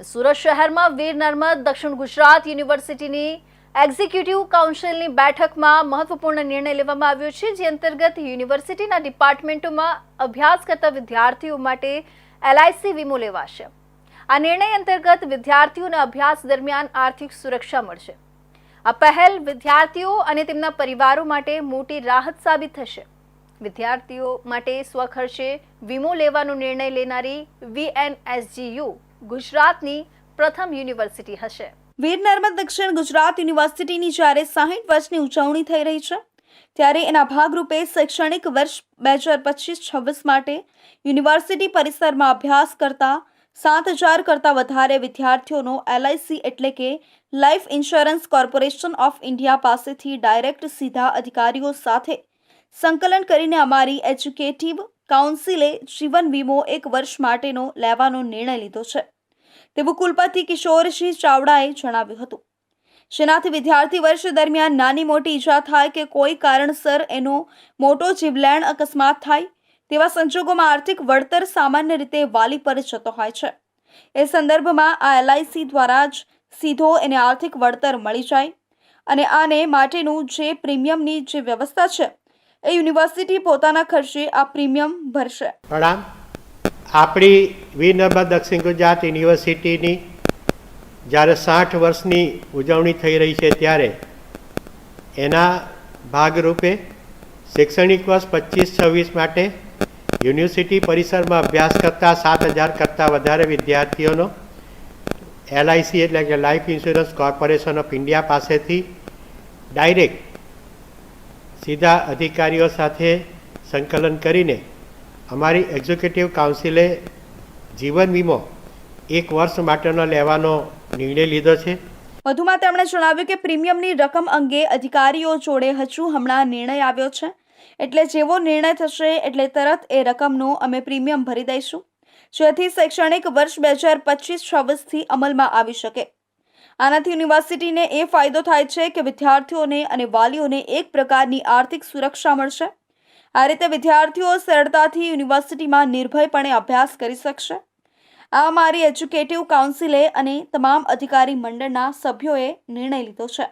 સુરત શહેરમાં વીર નર્મદ, દક્ષિણ ગુજરાત યુનિવર્સિટીની એક્ઝિક્યુટિવ કાઉન્સિલની બેઠકમાં મહત્વપૂર્ણ નિર્ણય લેવામાં આવ્યો છે, જે અંતર્ગત યુનિવર્સિટીના ડિપાર્ટમેન્ટોમાં અભ્યાસ કરતા વિદ્યાર્થીઓ માટે એલઆઈસી વીમો લેવાશે. આ નિર્ણય અંતર્ગત વિદ્યાર્થીઓને અભ્યાસ દરમિયાન આર્થિક સુરક્ષા મળશે. આ પહેલ વિદ્યાર્થીઓ અને તેમના પરિવારો માટે મોટી રાહત સાબિત થશે. વિદ્યાર્થીઓ માટે સ્વખર્ચે વીમો લેવાનો નિર્ણય લેનારી વીએનએસજીયુ ગુજરાતની પ્રથમ યુનિવર્સિટી હશે. વીર નર્મદ દક્ષિણ ગુજરાત યુનિવર્સિટીની જ્યારે સાહીઠ વર્ષની ઉજવણી થઈ રહી છે, ત્યારે એના ભાગરૂપે શૈક્ષણિક વર્ષ બે હજાર પચીસ છવ્વીસ માટે યુનિવર્સિટી પરિસરમાં અભ્યાસ કરતા સાત હજાર કરતાં વધારે વિદ્યાર્થીઓનો એલઆઈસી એટલે કે life insurance corporation of India પાસેથી ડાયરેક્ટ સીધા અધિકારીઓ સાથે સંકલન કરીને અમારી એજ્યુકેટિવ કાઉન્સિલે જીવન વીમો એક વર્ષ માટેનો લેવાનો નિર્ણય લીધો છે. તેવું કુલપતિ કિશોરસિંહ ચાવડાએ જણાવ્યું હતું. જેનાથી વિદ્યાર્થી વર્ષ દરમિયાન નાની મોટી ઈજા થાય કે કોઈ કારણસર એનો મોટો જીવલેણ અકસ્માત થાય, તેવા સંજોગોમાં આર્થિક વળતર સામાન્ય રીતે વાલી પર જતો હોય છે. એ સંદર્ભમાં આ એલઆઈસી દ્વારા જ સીધો એને આર્થિક વળતર મળી જાય અને આને માટેનું જે પ્રીમિયમની જે વ્યવસ્થા છે એ યુનિવર્સિટી પોતાના ખર્ચે આ પ્રીમિયમ ભરશે. પ્રણામ. આપણી વીર દક્ષિણ ગુજરાત યુનિવર્સિટીની જ્યારે સાઠ વર્ષની ઉજવણી થઈ રહી છે ત્યારે એના ભાગરૂપે શૈક્ષણિક વર્ષ પચીસ છવ્વીસ માટે યુનિવર્સિટી પરિસરમાં અભ્યાસ કરતા સાત હજાર કરતાં વધારે વિદ્યાર્થીઓનો એલઆઈસી એટલે કે life insurance corporation of India પાસેથી ડાયરેક્ટ સીધા અધિકારીઓ સાથે સંકલન કરીને અમારી એક્ઝિક્યુટિવ કાઉન્સિલે જીવન વીમો એક વર્ષ માટેનો લેવાનો નિર્ણય લીધો છે. વધુમાં તેમણે જણાવ્યું કે પ્રીમિયમની રકમ અંગે અધિકારીઓ જોડે હજુ હમણાં નિર્ણય આવ્યો છે. એટલે જેવો નિર્ણય થશે એટલે તરત એ રકમનો અમે પ્રીમિયમ ભરી દઈશું. જેથી શૈક્ષણિક વર્ષ બે હજાર પચીસ છવ્વીસથી અમલમાં આવી શકે. આનાથી યુનિવર્સિટીને એ ફાયદો થાય છે કે વિદ્યાર્થીઓને અને વાલીઓને એક પ્રકારની આર્થિક સુરક્ષા મળશે. આ રીતે વિદ્યાર્થીઓ સરળતાથી યુનિવર્સિટીમાં નિર્ભયપણે અભ્યાસ કરી શકશે. આ મારી એજ્યુકેટિવ કાઉન્સિલે અને તમામ અધિકારી મંડળના સભ્યોએ નિર્ણય લીધો છે.